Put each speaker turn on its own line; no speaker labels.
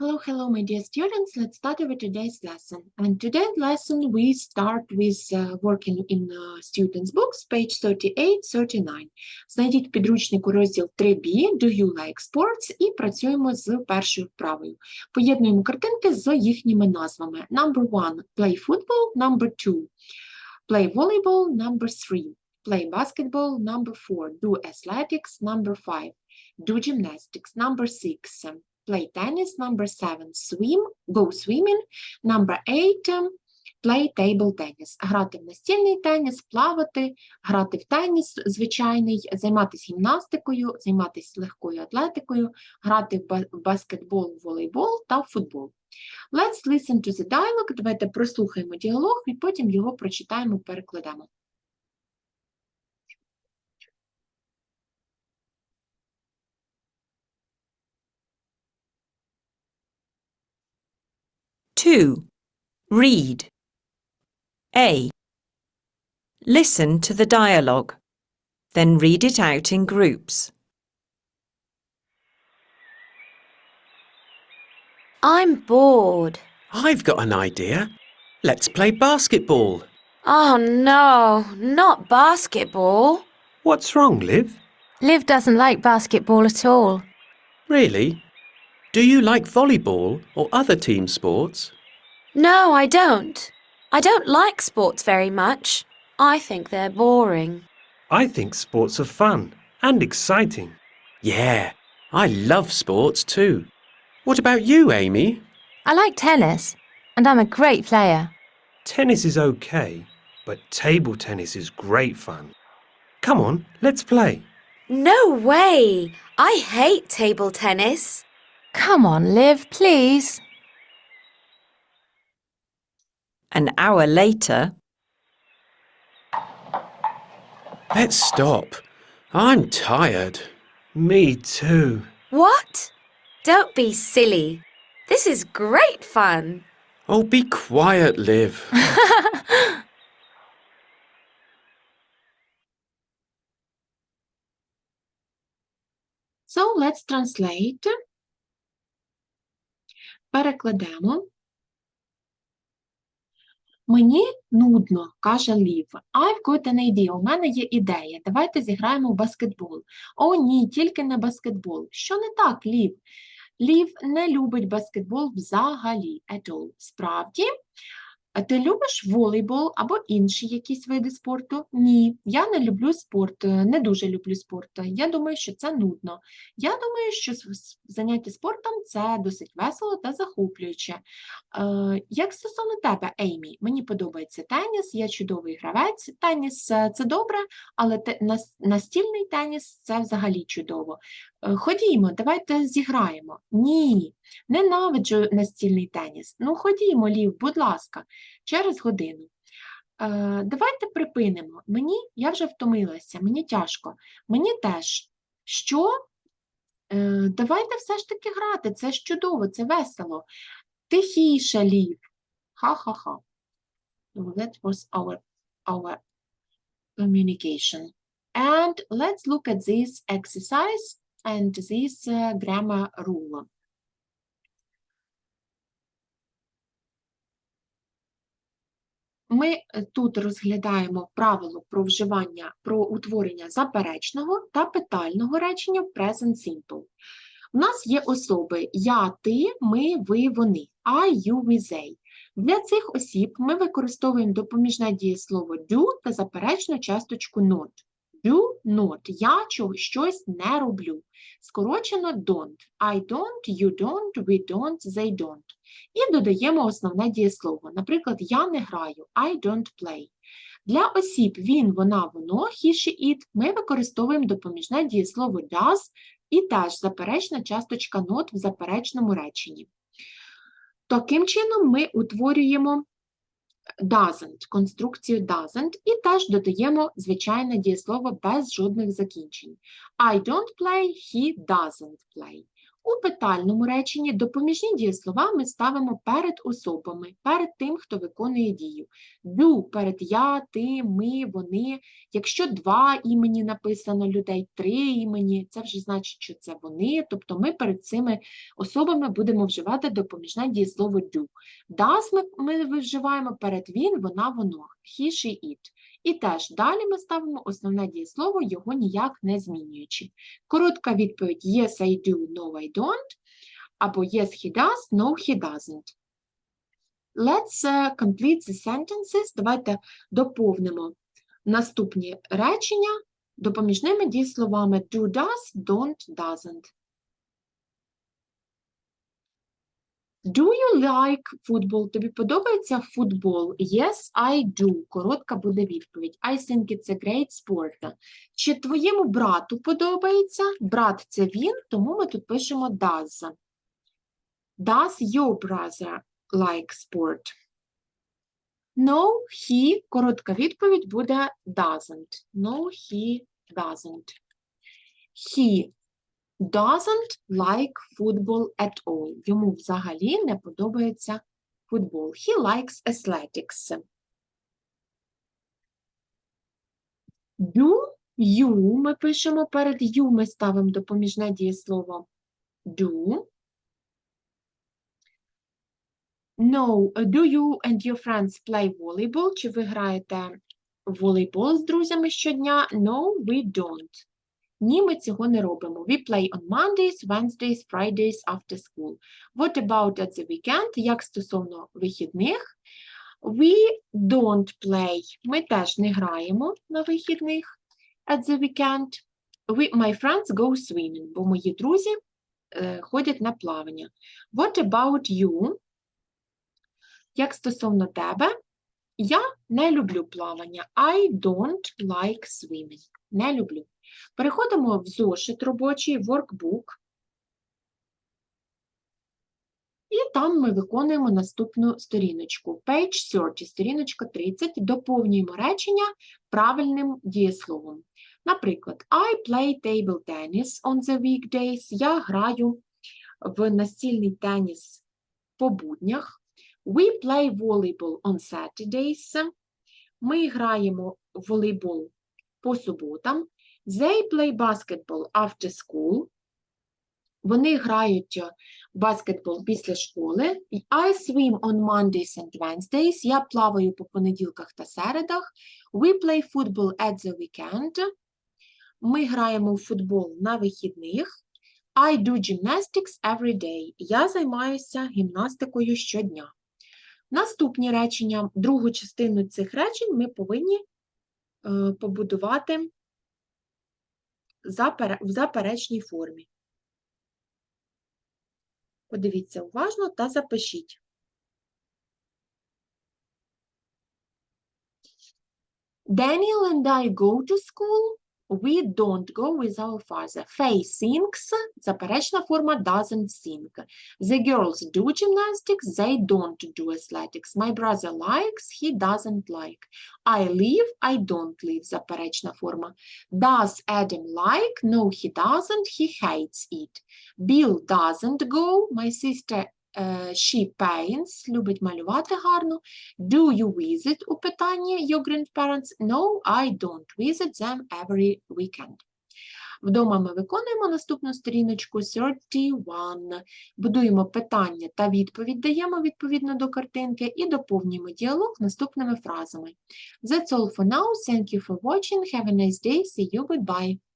Hello, hello, my dear students. Let's start with today's lesson. And today's lesson we start with uh, working in uh, students' books, page 38-39. Знайдіть підручнику розділ 3b Do you like sports? і працюємо з першою вправою. Поєднуємо картинки з їхніми назвами. Number one – play football, number two – play volleyball, number three – play basketball, number four – do athletics, number five – do gymnastics, number six – play tennis. Number seven, swim, go swimming. Number eight, um, play table tennis. Грати в настільний теніс, плавати, грати в теніс звичайний, займатися гімнастикою, займатися легкою атлетикою, грати в баскетбол, волейбол та футбол. Let's listen to the dialogue. Давайте прослухаємо діалог і потім його прочитаємо, перекладемо.
Two. Read. A. Listen to the dialogue. Then read it out in groups.
I'm bored.
I've got an idea. Let's play basketball.
Oh no, not basketball.
What's wrong, Liv?
Liv doesn't like basketball at all.
Really? Do you like volleyball or other team sports?
No, I don't. I don't like sports very much. I think they're boring.
I think sports are fun and exciting.
Yeah, I love sports too. What about you, Amy?
I like tennis, and I'm a great player.
Tennis is okay, but table tennis is great fun. Come on, let's play.
No way! I hate table tennis. Come on, Liv, please.
An hour later,
Let's stop. I'm tired.
Me too.
What? Don't be silly. This is great fun.
Oh, be quiet, Liv.
So let's translate. Перекладемо. Мені нудно, каже Лів. I've got an idea. У мене є ідея. Давайте зіграємо в баскетбол. О, ні, тільки не баскетбол. Що не так, Лів? Лів не любить баскетбол взагалі. At all. Справді, ти любиш волейбол або інші якісь види спорту? Ні, я не люблю спорт, е, не дуже люблю спорт. Я думаю, що це нудно. Я думаю, що заняття спортом це досить весело та захоплююче. Е, як стосовно тебе, Еймі, мені подобається теніс, я чудовий гравець. Теніс е, це добре, але настільний теніс це взагалі чудово. Е, ходімо, давайте зіграємо. Ні, ненавиджу настільний теніс. Ну, ходімо, Лів, будь ласка, через годину. Е, давайте припинимо. Мені я вже втомилася, мені тяжко. Мені теж. Що? Е, давайте все ж таки грати. Це ж чудово, це весело. Тихіше, Лів. Ха-ха-ха. That was our, our communication. And let's look at this exercise and this uh, grammar rule. Ми е, тут розглядаємо правило про вживання, про утворення заперечного та питального речення в present simple. У нас є особи я, ти, ми, ви, вони. I, you, we, they. Для цих осіб ми використовуємо допоміжне дієслово do та заперечну часточку not. Do not. Я щось не роблю. Скорочено don't. I don't, you don't, we don't, they don't. І додаємо основне дієслово. Наприклад, я не граю. I don't play. Для осіб він, вона, воно, he, she, it ми використовуємо допоміжне дієслово does і теж заперечна часточка not в заперечному реченні. Таким чином ми утворюємо doesn't, конструкцію doesn't і теж додаємо звичайне дієслово без жодних закінчень. I don't play, he doesn't play. У питальному реченні допоміжні дієслова ми ставимо перед особами, перед тим, хто виконує дію. Do перед я, ти, ми, вони. Якщо два імені написано людей, три імені, це вже значить, що це вони. Тобто ми перед цими особами будемо вживати допоміжне дієслово do. Does ми, ми вживаємо перед він, вона, воно. He, she, it. І теж далі ми ставимо основне дієслово, його ніяк не змінюючи. Коротка відповідь Yes, I do, No, I don't. Або Yes, he does, No, he doesn't. Let's uh, complete the sentences. Давайте доповнимо наступні речення допоміжними дієсловами do, does, don't, doesn't. Do you like football? Тобі подобається футбол? Yes, I do. Коротка буде відповідь. I think it's a great sport. Чи твоєму брату подобається? Брат це він, тому ми тут пишемо does. Does your brother like sport? No, he. Коротка відповідь буде doesn't. No, he doesn't. He doesn't like football at all. Йому взагалі не подобається футбол. He likes athletics. Do you ми пишемо перед you, ми ставимо допоміжне дієслово do. No, do you and your friends play volleyball? Чи ви граєте волейбол з друзями щодня? No, we don't. Ні, ми цього не робимо. We play on Mondays, Wednesdays, Fridays after school. What about at the weekend? Як стосовно вихідних? We don't play. Ми теж не граємо на вихідних at the weekend. We, my friends go swimming, бо мої друзі е, ходять на плавання. What about you? Як стосовно тебе? Я не люблю плавання. I don't like swimming. Не люблю. Переходимо в зошит робочий, workbook. І там ми виконуємо наступну сторіночку. Page 30, сторіночка 30. Доповнюємо речення правильним дієсловом. Наприклад, I play table tennis on the weekdays. Я граю в настільний теніс по буднях. We play volleyball on Saturdays. Ми граємо в волейбол по суботам. They play basketball after school. Вони грають е, баскетбол після школи. I swim on Mondays and Wednesdays. Я плаваю по понеділках та середах. We play football at the weekend. Ми граємо в футбол на вихідних. I do gymnastics every day. Я займаюся гімнастикою щодня. Наступні речення, другу частину цих речень ми повинні е, побудувати в заперечній формі. Подивіться уважно та запишіть. Daniel and I go to school. We don't go with our father. Faye sings. Заперечна форма doesn't sing. The girls do gymnastics. They don't do athletics. My brother likes. He doesn't like. I live. I don't live. Заперечна форма. Does Adam like? No, he doesn't. He hates it. Bill doesn't go. My sister uh, she paints. Любить малювати гарно. Do you visit у питанні your grandparents? No, I don't visit them every weekend. Вдома ми виконуємо наступну сторіночку 31. Будуємо питання та відповідь, даємо відповідно до картинки і доповнюємо діалог наступними фразами. That's all for now. Thank you for watching. Have a nice day. See you. Goodbye.